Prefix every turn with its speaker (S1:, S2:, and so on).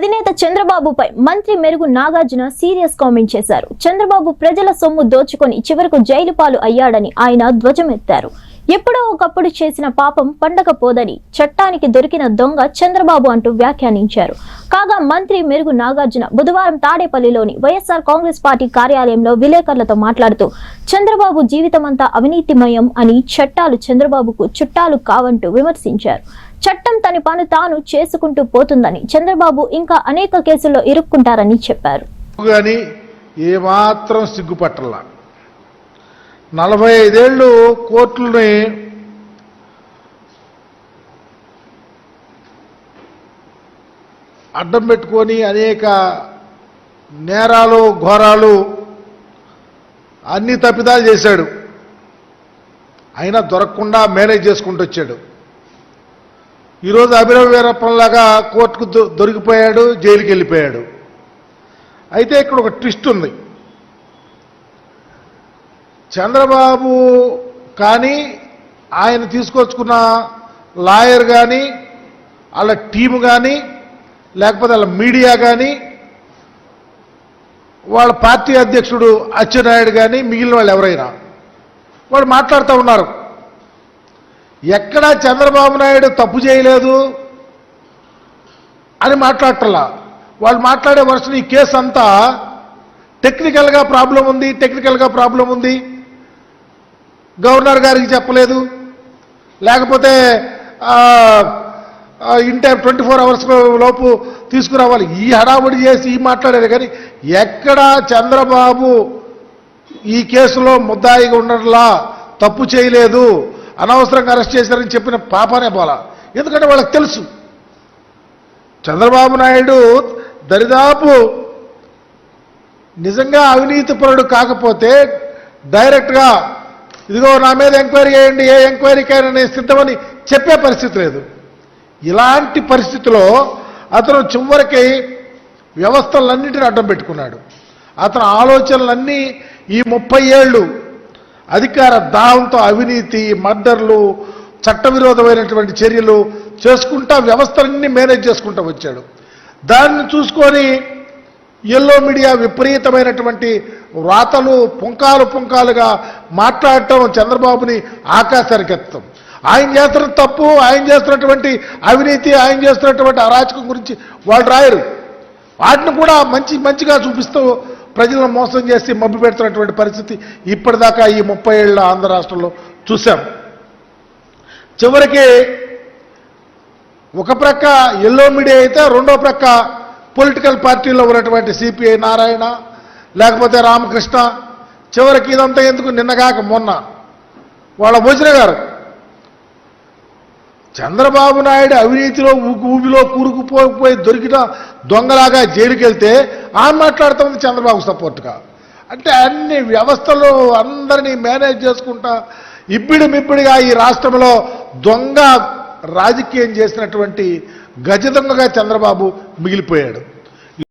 S1: అధినేత చంద్రబాబుపై మంత్రి మెరుగు నాగార్జున సీరియస్ కామెంట్ చేశారు. చంద్రబాబు ప్రజల సొమ్ము దోచుకొని చివరకు జైలు పాలు అయ్యాడని ఆయన ధ్వజమెత్తారు. ఎప్పుడో ఒకప్పుడు చేసిన పాపం పండకపోదని చట్టానికి దొరికిన దొంగ చంద్రబాబు అంటూ వ్యాఖ్యానించారు. కాగా మంత్రి మెరుగు నాగార్జున బుధవారం తాడేపల్లిలోని వైఎస్ఆర్ కాంగ్రెస్ పార్టీ కార్యాలయంలో విలేకరులతో మాట్లాడుతూ చంద్రబాబు జీవితమంతా అవినీతిమయం అని చట్టాలు చంద్రబాబుకు చుట్టాలు కావంటూ విమర్శించారు. చట్టం తన పని తాను చేసుకుంటూ పోతుందని చంద్రబాబు ఇంకా అనేక కేసుల్లో ఇరుక్కుంటారని చెప్పారు.
S2: ఏమాత్రం సిగ్గుపట్టలా నలభై ఐదేళ్ళు కోర్టులని అడ్డం పెట్టుకొని అనేక నేరాలు ఘోరాలు అన్ని తప్పిదాలు చేశాడు. అయినా దొరకకుండా మేనేజ్ చేసుకుంటూ వచ్చాడు. ఈరోజు అభినవ వీరప్పంలాగా కోర్టుకు దొ- దొరికిపోయాడు జైలుకి వెళ్ళిపోయాడు అయితే ఇక్కడ ఒక ట్విస్ట్ ఉంది. చంద్రబాబు కానీ ఆయన తీసుకొచ్చుకున్న లాయర్ కానీ వాళ్ళ టీము కానీ లేకపోతే వాళ్ళ మీడియా కానీ వాళ్ళ పార్టీ అధ్యక్షుడు అచ్చెన్నాయుడు కానీ మిగిలిన వాళ్ళు ఎవరైనా. వాళ్ళు మాట్లాడుతూ ఉన్నారు. ఎక్కడా చంద్రబాబు నాయుడు తప్పు చేయలేదు అని మాట్లాడటల్లా వాళ్ళు మాట్లాడే వర్షన్ ఈ కేసు అంతా టెక్నికల్గా ప్రాబ్లం ఉంది టెక్నికల్గా ప్రాబ్లం ఉంది. గవర్నర్ గారికి చెప్పలేదు. లేకపోతే in time twenty four hours లోపు తీసుకురావాలి. ఈ హడావుడి చేసి ఈ మాట్లాడారు కానీ ఎక్కడా చంద్రబాబు ఈ కేసులో ముద్దాయిగా ఉండడంలా తప్పు చేయలేదు. అనవసరంగా అరెస్ట్ చేశారని చెప్పిన పాపనే పోలా ఎందుకంటే వాళ్ళకి తెలుసు. చంద్రబాబు నాయుడు దరిదాపు నిజంగా అవినీతిపరుడు కాకపోతే డైరెక్ట్గా ఇదిగో నా మీద ఎంక్వైరీ చేయండి ఏ ఎంక్వైరీకైనా నేను సిద్ధమని చెప్పే పరిస్థితి లేదు. ఇలాంటి పరిస్థితిలో అతను చివరికి వ్యవస్థలన్నింటిని అడ్డం పెట్టుకున్నాడు. అతని ఆలోచనలన్నీ ఈ ముప్పై ఏళ్ళు అధికార దాహంతో అవినీతి మర్డర్లు చట్టవిరోధమైనటువంటి చర్యలు చేసుకుంటా వ్యవస్థలన్నీ మేనేజ్ చేసుకుంటూ వచ్చాడు. దాన్ని చూసుకొని ఎల్లో మీడియా విపరీతమైనటువంటి వ్రాతలు పుంకాలు పుంకాలుగా మాట్లాడటం చంద్రబాబుని ఆకాశానికి ఎత్తడం ఆయన చేస్తున్న తప్పు ఆయన చేస్తున్నటువంటి అవినీతి ఆయన చేస్తున్నటువంటి అరాచకం గురించి వాళ్ళు రాయరు. వాటిని కూడా మంచి మంచిగా చూపిస్తూ ప్రజలను మోసం చేసి మబ్బు పెడుతున్నటువంటి పరిస్థితి ఇప్పటిదాకా ఈ ముప్పై ఏళ్ళ ఆంధ్ర రాష్ట్రంలో చూశాం. చివరికి ఒక ప్రక్క ఎల్లో మీడియా అయితే రెండో ప్రక్క పొలిటికల్ పార్టీలో ఉన్నటువంటి సిపిఐ నారాయణ లేకపోతే రామకృష్ణ చివరికి ఇదంతా ఎందుకు నిన్నగాక మొన్న? వాళ్ళ భోజన గారు. చంద్రబాబు నాయుడు అవినీతిలో ఊగు ఊబిలో కూరుకుపోయి దొరికిన దొంగలాగా జైలుకి వెళ్తే ఆమె మాట్లాడుతుంది చంద్రబాబు సపోర్ట్గా. అంటే అన్ని వ్యవస్థలు అందరినీ మేనేజ్ చేసుకుంటా ఇబ్బిడిమిబ్బిడిగా ఈ రాష్ట్రంలో దొంగ రాజకీయం చేసినటువంటి గజదొంగగా చంద్రబాబు మిగిలిపోయాడు.